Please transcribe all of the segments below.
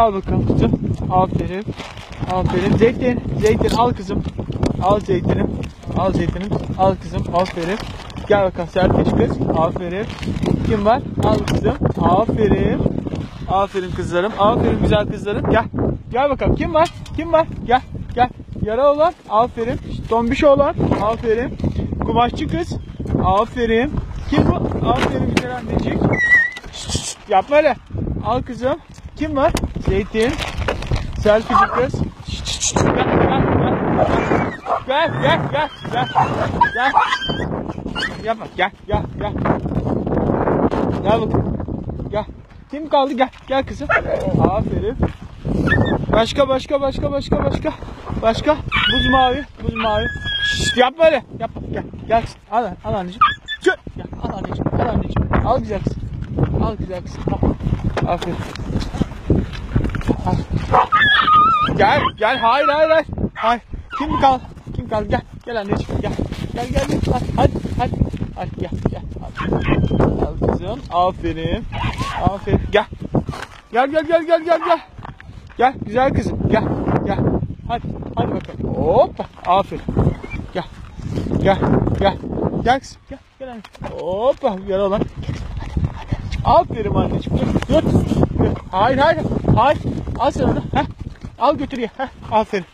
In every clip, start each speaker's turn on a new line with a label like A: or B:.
A: Al bakalım kızım. Aferin. Aferin. Zeytin. Zeytin al kızım. Al zeytini. Al zeytini. Al kızım. Aferin. Gel bakalım serpiç kız. Aferin. Kim var? Al kızım. Aferin. Aferin kızlarım. Aferin güzel kızlarım. Gel. Gel bakalım. Kim var? Kim var? Gel. Gel. Yara olan. Aferin. Tombiş olan. Aferin. Kumaşçı kız. Aferin. Kim bu? Aferin güzel annecik. Yapma öyle. Al kızım. Kim var? Zeytin. Selfie kız. Şşt, şşt. Gel, gel, gel. Gel, gel. Yapma. Gel, gel, gel. Gel bakalım. Gel. Kim kaldı? Gel. Gel kızım. Aferin. Başka, başka, başka, başka, başka. Başka. Buz mavi, buz mavi. Şşt, yapma öyle. Yapma. Gel. Gel. Al, al anneciğim. Çö. Gel. Al anneciğim. Al anneciğim. Al güzel kızım. Al güzel kızım. Al. Aferin. Gel, gel. Hayır, hayır, hayır. Hayır. Kim kaldı? Kim kaldı? Gel. Gel anneciğim. Gel. Gel, gel, gel. Hadi, hadi, hadi. Hadi gel, gel. Hadi. Al kızım. Aferin. Aferin. Gel. Gel, gel, gel, gel, gel, gel. Gel, güzel kızım. Gel, gel. Hadi, hadi bakalım. Hoppa. Aferin. Gel. Gel, gel. Gel kızım. Gel, gel anne. Hoppa. Gel oğlan. Aferin anneciğim. Dur. dur. Hayır, hayır. Hayır. Al sen onu. Heh. Al götür ye. Heh. Aferin.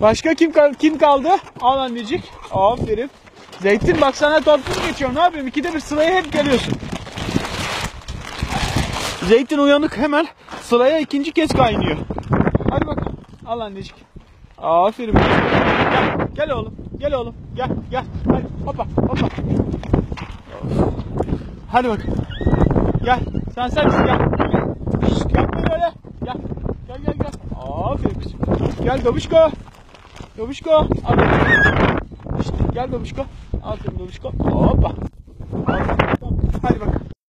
A: Başka kim kaldı? Kim kaldı? Al annecik. Aferin. Zeytin bak sana torpil geçiyorum. Ne yapayım? İkide bir sıraya hep geliyorsun. Zeytin uyanık hemen sıraya ikinci kez kaynıyor. Hadi bakalım. Al annecik. Aferin. Gel, gel oğlum. Gel oğlum. Gel, gel. Hadi hoppa, hoppa. Hadi bak. Gel. Sen sen gel. Gel Davuşko. Davuşko. Gel Davuşko. Aferin Davuşko. Hoppa. Hadi bakalım.